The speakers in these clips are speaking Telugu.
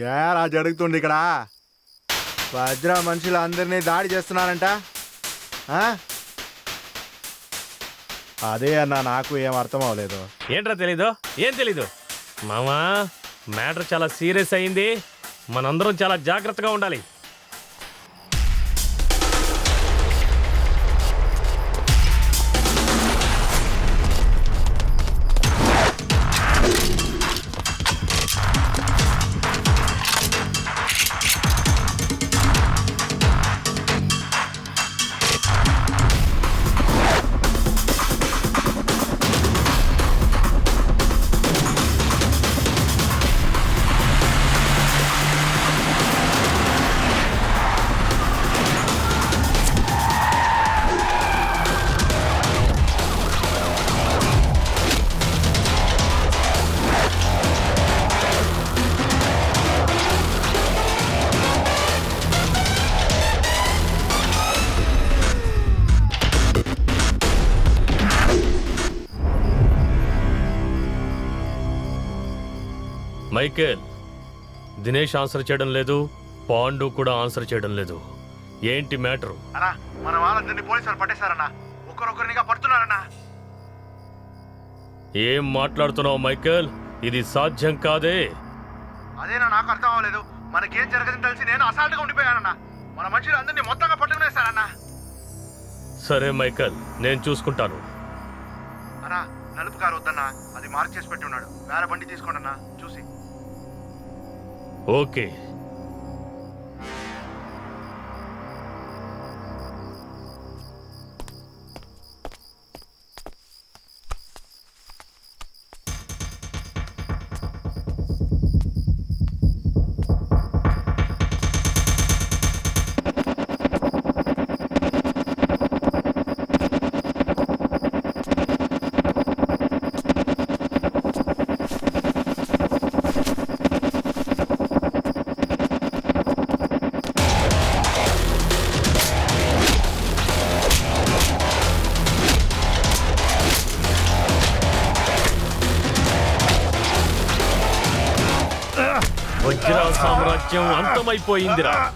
ఏరా జరుగుతుంది ఇక్కడ. వజ్ర మనుషులు అందరినీ దాడి చేస్తున్నారంట. ఆ? అదే అన్న నాకు ఏం అర్థం అవ్వలేదు. ఏంట్రా తెలీదు? ఏం తెలీదు? మామా మ్యాటర్ చాలా సీరియస్ అయింది. మనందరం చాలా జాగ్రత్తగా ఉండాలి. మైకేల్ దినేష్ ఆన్సర్ చేయడం లేదు పాండు కూడా ఆన్సర్ చేయడం లేదు. ఏంటి మ్యాటరు? అన్నా మన వాళ్ళందరినీ పోలీసులు పట్టేశారన్నా. ఒకరొకరినిగా పడుతున్నారన్నా. ఏం మాట్లాడుతున్నావు మైకేల్? ఇది సాధ్యం కాదే. అదేనా నాకు అర్థం అవ్వలేదు. మనకేం జరగదని తెలిసి నేను అసాల్ట్గా ఉండిపోయానన్నా. మన మనుషులు అందరినీ మొత్తంగా పట్టుకునేస్తారన్నా సరే మైకేల్ నేను చూసుకుంటాను. అన్నా నలుపు కారు వద్దన్నా. అది మార్క్ చేసి పెట్టి ఉన్నాడు. వేరే బండి తీసుకోండి అన్నా చూసి. ఓకే ちゃんワン玉いっぽいんでら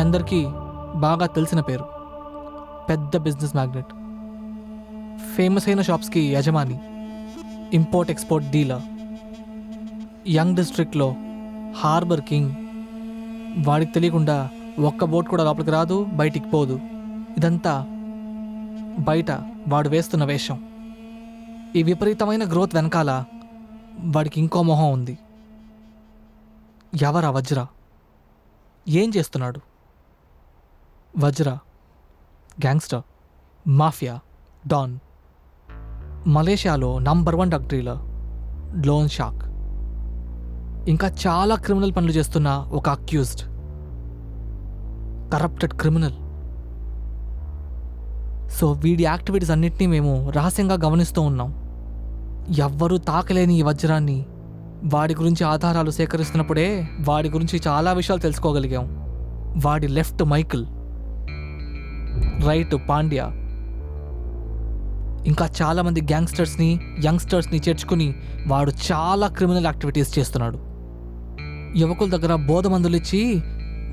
అందరికీ బాగా తెలిసిన పేరు. పెద్ద బిజినెస్ మ్యాగ్నెట్. ఫేమస్ అయిన షాప్స్కి యజమాని ఇంపోర్ట్ ఎక్స్పోర్ట్ డీలర్. యంగ్ డిస్ట్రిక్ట్లో హార్బర్ కింగ్. వాడికి తెలియకుండా ఒక్క బోట్ కూడా లోపలికి రాదు బయటికి పోదు. ఇదంతా బయట వాడు వేస్తున్న వేషం. ఈ విపరీతమైన గ్రోత్ వెనకాల వాడికి ఇంకో మొహం ఉంది. ఎవరా వజ్ర? ఏం చేస్తున్నాడు? Vajra gangster mafia don. మలేషియాలో number one drug dealer loan shark. ఇంకా చాలా క్రిమినల్ పనులు చేస్తున్న ఒక అక్యూజ్డ్ కరప్టెడ్ క్రిమినల్. సో వీడి యాక్టివిటీస్ అన్నింటినీ మేము రహస్యంగా గమనిస్తూ ఉన్నాం. ఎవ్వరూ తాకలేని ఈ వజ్రాన్ని వాడి గురించి ఆధారాలు సేకరిస్తున్నప్పుడే వాడి గురించి చాలా విషయాలు తెలుసుకోగలిగాం. వాడి లెఫ్ట్ మైకిల్. రైట్ పాండ్యా. ఇంకా చాలామంది గ్యాంగ్స్టర్స్ని యంగ్స్టర్స్ని చేర్చుకుని వాడు చాలా క్రిమినల్ యాక్టివిటీస్ చేస్తున్నాడు. యువకుల దగ్గర బోధ మందులు ఇచ్చి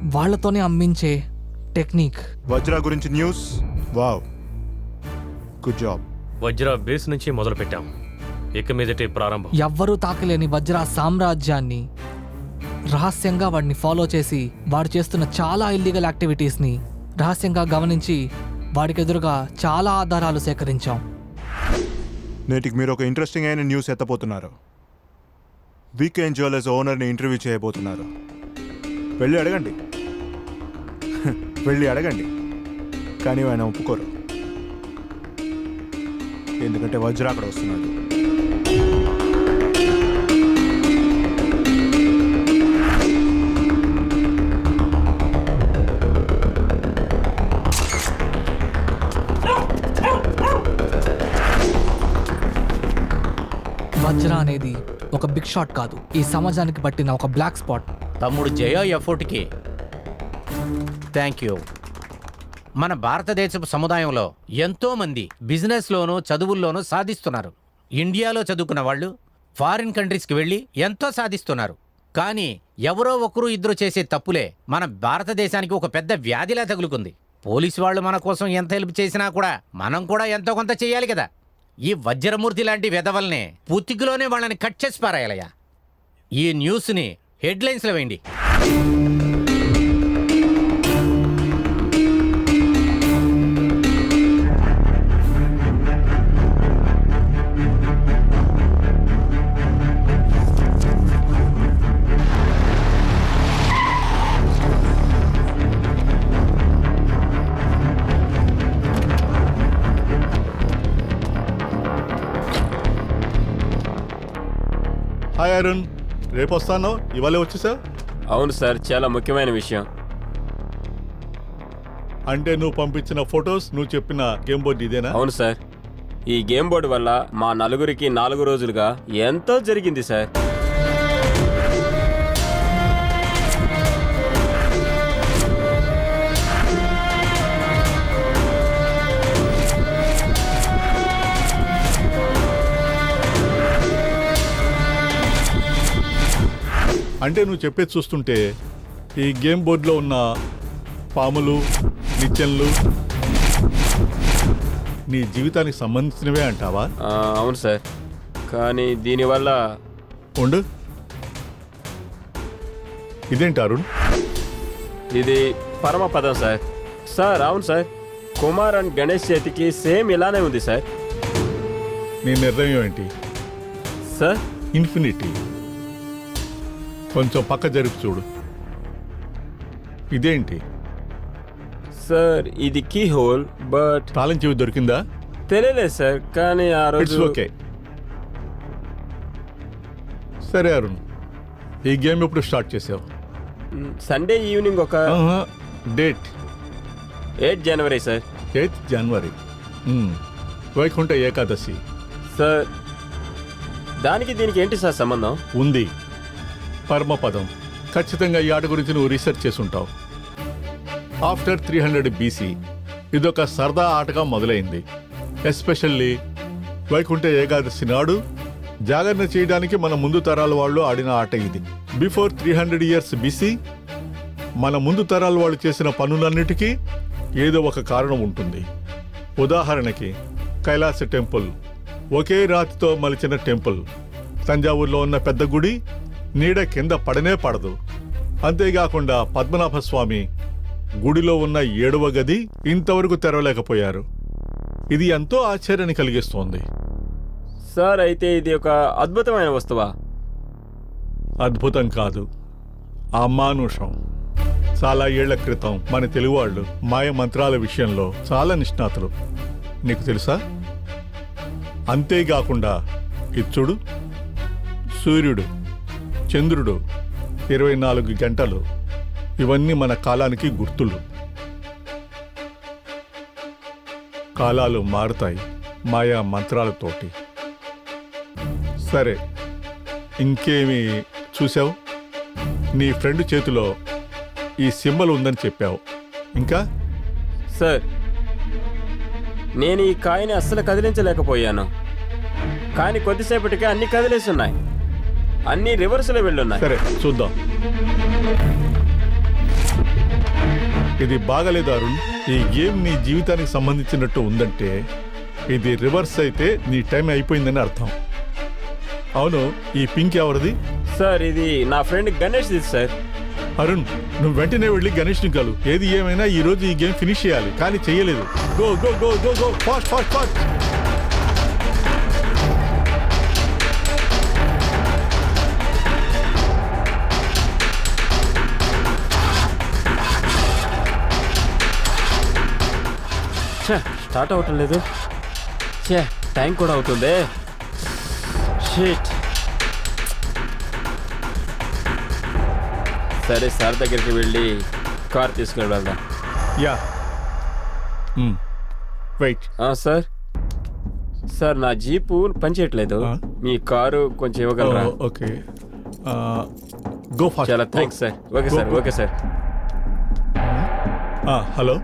వాళ్ళతోనే అమ్మించే టెక్నిక్. వజ్ర గురించి news? Wow. Good job. Vajra base నుంచి మొదలు పెట్టాం ఇక మీదటి ప్రారంభం. ఎవ్వరూ తాకలేని వజ్ర సామ్రాజ్యాన్ని రహస్యంగా వాడిని ఫాలో చేసి వాడు చేస్తున్న చాలా ఇల్లీగల్ యాక్టివిటీస్ని రహస్యంగా గమనించి వాడికి ఎదురుగా చాలా ఆధారాలు సేకరించాం. నేటికి మీరు ఒక ఇంట్రెస్టింగ్ అయిన న్యూస్ ఎత్తపోతున్నారు వీకెండ్ జ్యువెలర్స్ ఓనర్ని ఇంటర్వ్యూ చేయబోతున్నారు. వెళ్ళి అడగండి. వెళ్ళి అడగండి. కానీ ఆయన ఒప్పుకోరు. ఎందుకంటే వజ్రాకడ వస్తున్నాడు. వజ్ర అనేది ఒక బిగ్ షాట్ కాదు. ఈ సమాజానికి పట్టిన ఒక బ్లాక్ స్పాట్ తమ్ముడు జయ ఎఫోర్ట్కి. థ్యాంక్ యూ మన భారతదేశపు సముదాయంలో ఎంతోమంది బిజినెస్లోనూ చదువుల్లోనూ సాధిస్తున్నారు. ఇండియాలో చదువుకున్న వాళ్ళు ఫారిన్ కంట్రీస్కి వెళ్ళి ఎంతో సాధిస్తున్నారు. కానీ ఎవరో ఒకరు ఇద్దరు చేసే తప్పులే మన భారతదేశానికి ఒక పెద్ద వ్యాధిలా తగులుకుంది. పోలీసు వాళ్ళు మన కోసం ఎంత హెల్ప్ చేసినా కూడా మనం కూడా ఎంతో కొంత చేయాలి కదా. ఈ వజ్రమూర్తి లాంటి వెధవల్ని పుత్తికలోనే వాళ్ళని కట్ చేసి పారాయాలయ్యా. ఈ న్యూస్ని హెడ్లైన్స్లో వేయండి. హాయ్ అరుణ్ రేపు వస్తాను? ఇవాళ వచ్చేసా అవును సార్ చాలా ముఖ్యమైన విషయం. అంటే నువ్వు పంపించిన ఫొటోస్ నువ్వు చెప్పిన గేమ్ బోర్డ్ ఇదేనా? అవును సార్. ఈ గేమ్ బోర్డు వల్ల మా నలుగురికి నాలుగు రోజులుగా ఎంతో జరిగింది సార్. అంటే నువ్వు చెప్పేది చూస్తుంటే ఈ గేమ్ బోర్డులో ఉన్న పాములు నిచ్చెనలు నీ జీవితానికి సంబంధించినవే అంటావా? ఆ, అవును సార్. కానీ దీనివల్ల ఉండు. ఇదేంటి అరుణ్? ఇది పరమపదం సార్. సార్ అవును సార్. కుమార్ అండ్ గణేష్ చేతికి సేమ్ ఇలానే ఉంది సార్. నీ నిర్ణయం ఏంటి? సార్? ఇన్ఫినిటీ. కొంచెం పక్క జరిపి చూడు. ఇదేంటి? సార్ ఇది కీ హోల్ బట్ తాళం చెవి దొరికిందా? తెలియలేదు సార్ కానీ ఆ ఇట్స్ రోజు ఓకే సరే అరుణ్. ఈ గేమ్ ఎప్పుడు స్టార్ట్ చేసావు? సండే ఈవినింగ్ ఒక date. Eight January sir. Eighth January. Vaikuntha Ekadashi. Sir దానికి దీనికి ఏంటి సార్ సంబంధం? ఉంది. పరమపదం. ఖచ్చితంగా ఈ ఆట గురించి నువ్వు రీసెర్చ్ చేసి ఉంటావు ఆఫ్టర్ త్రీ హండ్రెడ్ బీసీ ఇదొక సరదా ఆటగా మొదలైంది. ఎస్పెషల్లీ వైకుంఠ ఏకాదశి నాడు జాగరణ చేయడానికి మన ముందు తరాల వాళ్ళు ఆడిన ఆట ఇది. Before three hundred years BC మన ముందు తరాల వాళ్ళు చేసిన పనులన్నిటికీ ఏదో ఒక కారణం ఉంటుంది. ఉదాహరణకి కైలాస టెంపుల్ ఒకే రాతితో మలిచిన టెంపుల్. తంజావూరులో ఉన్న పెద్ద గుడి నీడ కింద పడనే పడదు. అంతేకాకుండా పద్మనాభ స్వామి గుడిలో ఉన్న ఏడవ గది ఇంతవరకు తెరవలేకపోయారు. ఇది ఎంతో ఆశ్చర్యాన్ని కలిగిస్తోంది. సార్ అయితే ఇది ఒక అద్భుతమైన వస్తువా? అద్భుతం కాదు. అమానుషం చాలా ఏళ్ళ క్రితం మన తెలుగువాళ్ళు మాయ మంత్రాల విషయంలో చాలా నిష్ణాతులు. నీకు తెలుసా? అంతేకాకుండా ఇది చూడు సూర్యుడు చంద్రుడు ఇరవై నాలుగు గంటలు ఇవన్నీ మన కాలానికి గుర్తులు. కాలాలు మారుతాయి మాయా మంత్రాలతోటి. సరే ఇంకేమి చూసావు నీ ఫ్రెండ్ చేతిలో ఈ సింబల్ ఉందని చెప్పావు. ఇంకా? సార్ నేను ఈ కాయని అస్సలు కదిలించలేకపోయాను. కానీ కొద్దిసేపటికే అన్ని కదిలేస్తున్నాయి అన్ని రివర్స్లో వెళ్ళున్నాయి. సరే చూద్దాం. ఇది బాగలేదు అరుణ్. ఈ గేమ్ నీ జీవితానికి సంబంధించినట్టు ఉందంటే ఇది రివర్స్ అయితే నీ టైం అయిపోయిందని అర్థం. అవును ఈ పింక్ ఎవరిది? సార్ ఇది నా ఫ్రెండ్ గణేష్ ఇది సార్. అరుణ్ నువ్వు వెంటనే వెళ్ళి గణేష్ని కలు. ఏది ఏమైనా ఈ రోజు ఈ గేమ్ ఫినిష్ చేయాలి. కానీ చెయ్యలేదు go go go go go fast fast fast ఛే, స్టార్ట్ అవ్వటం లేదు. ఛే టైం కూడా అవుతుంది. షిట్. సరే సార్ దగ్గరికి వెళ్ళి కార్ తీసుకుని వెళ్దాం. యా. వెయిట్. సార్. సార్ నా జీపు పనిచేయట్లేదు? మీ కారు కొంచెం ఇవ్వగలరా? ఓకే. Go fast. చాలా thanks sir. Okay sir. Okay sir. Hello?